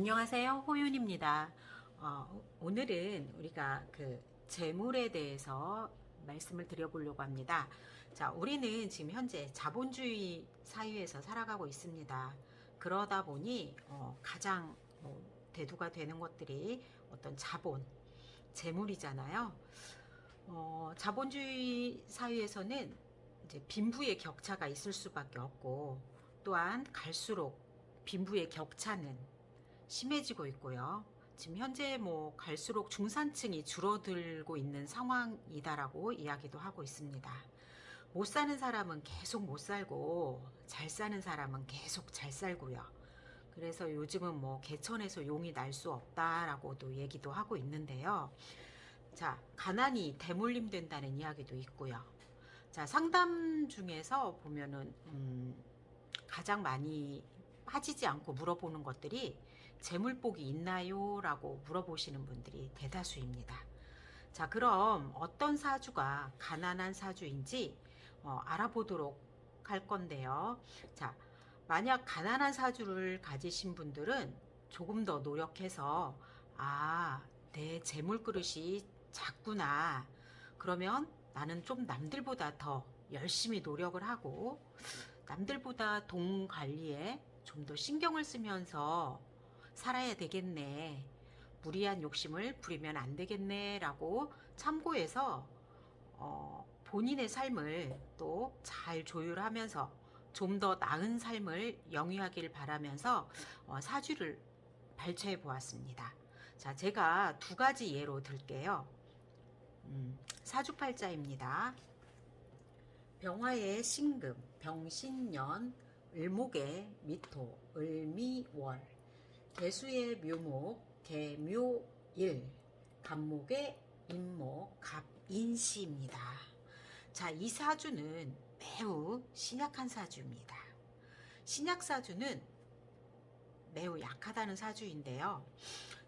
안녕하세요. 호윤입니다. 어, 오늘은 우리가 그 재물에 대해서 말씀을 드려보려고 합니다. 자, 우리는 지금 현재 자본주의 사회에서 살아가고 있습니다. 그러다 보니 어, 가장 뭐 대두가 되는 것들이 어떤 자본, 재물이잖아요. 어, 자본주의 사회에서는 이제 빈부의 격차가 있을 수밖에 없고 또한 갈수록 빈부의 격차는 심해지고 있고요. 지금 현재 뭐 갈수록 중산층이 줄어들고 있는 상황이다라고 이야기도 하고 있습니다. 못 사는 사람은 계속 못 살고 잘 사는 사람은 계속 잘 살고요. 그래서 요즘은 뭐 개천에서 용이 날 수 없다라고도 얘기도 하고 있는데요. 자, 가난이 대물림 된다는 이야기도 있고요. 자, 상담 중에서 보면은 음, 가장 많이 빠지지 않고 물어보는 것들이 재물복이 있나요? 라고 물어보시는 분들이 대다수입니다. 자, 그럼 어떤 사주가 가난한 사주인지 어, 알아보도록 할 건데요. 자, 만약 가난한 사주를 가지신 분들은 조금 더 노력해서 아, 내 재물 그릇이 작구나. 그러면 나는 좀 남들보다 더 열심히 노력을 하고 남들보다 돈 관리에 좀 더 신경을 쓰면서 살아야 되겠네. 무리한 욕심을 부리면 안 되겠네. 라고 참고해서 어, 본인의 삶을 또 잘 조율하면서 좀 더 나은 삶을 영위하길 바라면서 어, 사주를 발췌해 보았습니다. 자, 제가 두 가지 예로 들게요. 음, 사주팔자입니다. 병화의 신금, 병신년, 을목의 미토, 을미월, 개수의 묘목, 개묘일, 간목의 임목, 갑인시입니다. 자, 이 사주는 매우 신약한 사주입니다. 신약 사주는 매우 약하다는 사주인데요.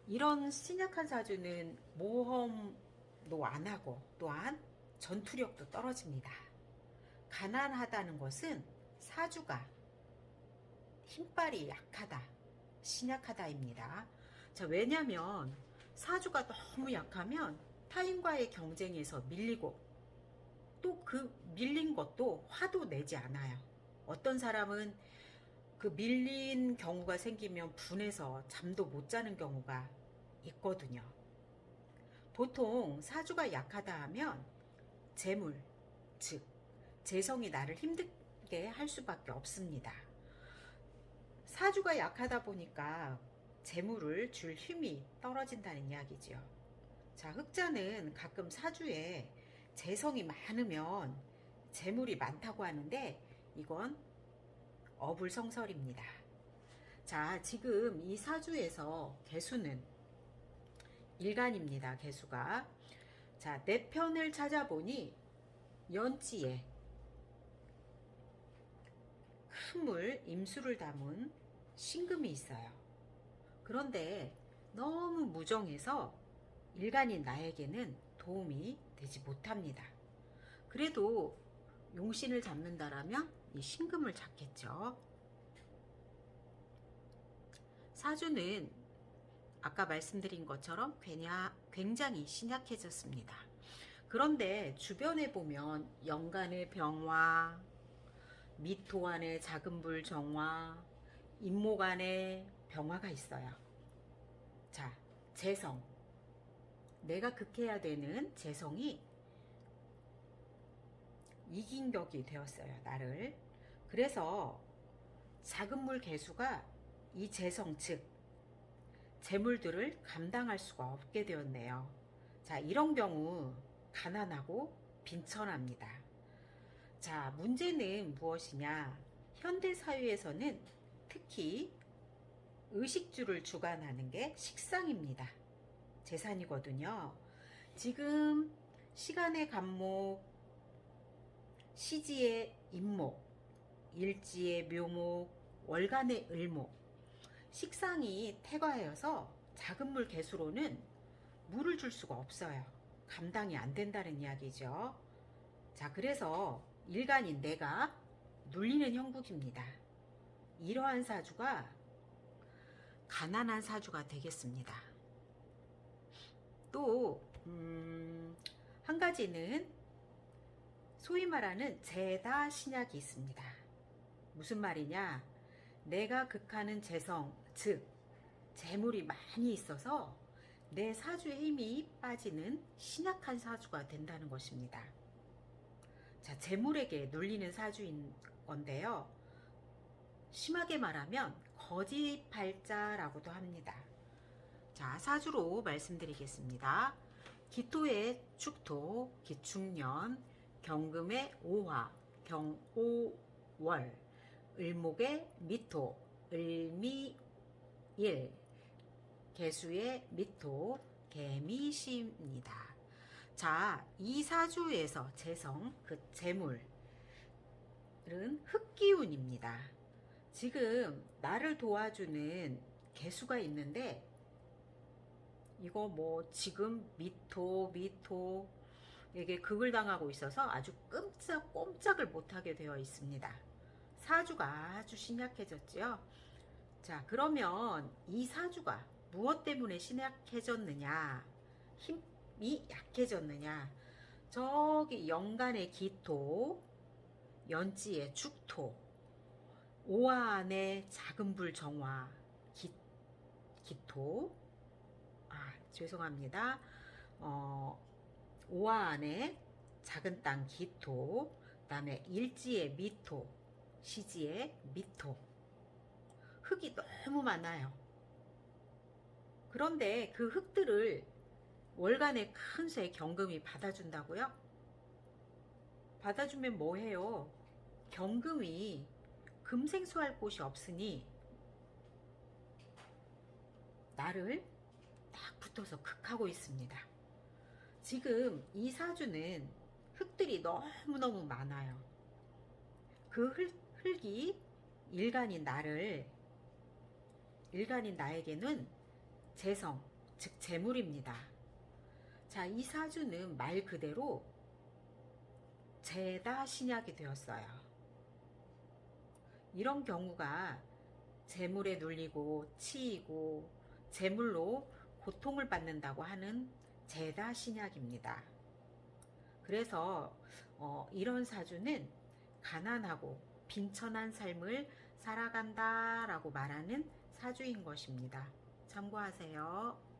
이런 신약한 사주는 모험도 안 하고 또한 전투력도 떨어집니다. 가난하다는 것은 사주가 힘빨이 약하다, 신약하다입니다. 자, 왜냐면 사주가 너무 약하면 타인과의 경쟁에서 밀리고 또 그 밀린 것도 화도 내지 않아요. 어떤 사람은 그 밀린 경우가 생기면 분해서 잠도 못 자는 경우가 있거든요. 보통 사주가 약하다 하면 재물, 즉, 재성이 나를 힘들게 할 수밖에 없습니다. 사주가 약하다 보니까 재물을 줄 힘이 떨어진다는 이야기죠. 자, 흑자는 가끔 사주에 재성이 많으면 재물이 많다고 하는데 이건 어불성설입니다. 자, 지금 이 사주에서 개수는 일간입니다. 개수가. 자, 내 편을 찾아보니 연지에 큰 물 임수를 담은 신금이 있어요. 그런데 너무 무정해서 일간인 나에게는 도움이 되지 못합니다. 그래도 용신을 잡는다라면 이 신금을 잡겠죠. 사주는 아까 말씀드린 것처럼 굉장히 신약해졌습니다. 그런데 주변에 보면 연간의 병화, 미토 안에 작은 불 정화, 임목 안에 병화가 있어요. 자, 재성. 내가 극해야 되는 재성이 이긴 격이 되었어요. 나를. 그래서 작은 물 개수가 이 재성 즉 재물들을 감당할 수가 없게 되었네요. 자, 이런 경우 가난하고 빈천합니다. 자, 문제는 무엇이냐? 현대 사회에서는 특히 의식주를 주관하는 게 식상입니다. 재산이거든요. 지금 시간의 간목, 시지의 임목, 일지의 묘목, 월간의 을목, 식상이 태과하여서 작은 물 개수로는 물을 줄 수가 없어요. 감당이 안 된다는 이야기죠. 자, 그래서 일간인 내가 눌리는 형국입니다. 이러한 사주가 가난한 사주가 되겠습니다. 또, 음, 한 가지는 소위 말하는 제다 신약이 있습니다. 무슨 말이냐? 내가 극하는 재성, 즉, 재물이 많이 있어서 내 사주의 힘이 빠지는 신약한 사주가 된다는 것입니다. 자, 재물에게 눌리는 사주인 건데요. 심하게 말하면 거짓팔자라고도 합니다. 자, 사주로 말씀드리겠습니다. 기토의 축토, 기축년, 경금의 오화, 경오월, 을목의 미토, 을미일, 개수의 미토, 개미시입니다. 자, 이 사주에서 재성, 그 재물은 흑기운입니다. 지금 나를 도와주는 개수가 있는데 이거 뭐 지금 미토 미토 에게 극을 당하고 있어서 아주 끔짝 꼼짝을 못하게 되어 있습니다. 사주가 아주 신약해졌지요. 자 그러면 이 사주가 무엇 때문에 신약해졌느냐 힘이 약해졌느냐 저기 연간의 기토 연지의 축토 오한의 작은 불 정화. 기, 기토. 아 죄송합니다. 어, 오화 안에 작은 땅 기토 그 다음에 일지의 미토 시지의 미토. 흙이 너무 많아요. 그런데 그 흙들을 월간의 큰새 경금이 받아준다고요? 받아주면 뭐해요? 경금이 금생수할 곳이 없으니 나를 딱 붙어서 극하고 있습니다. 지금 이 사주는 흙들이 너무너무 많아요. 그 흙, 흙이 일간인 나를 일간인 나에게는 재성, 즉 재물입니다. 자, 이 사주는 말 그대로 제다 신약이 되었어요. 이런 경우가 재물에 눌리고 치이고 재물로 고통을 받는다고 하는 제다 신약입니다. 그래서 어, 이런 사주는 가난하고 빈천한 삶을 살아간다라고 말하는 사주인 것입니다. 참고하세요.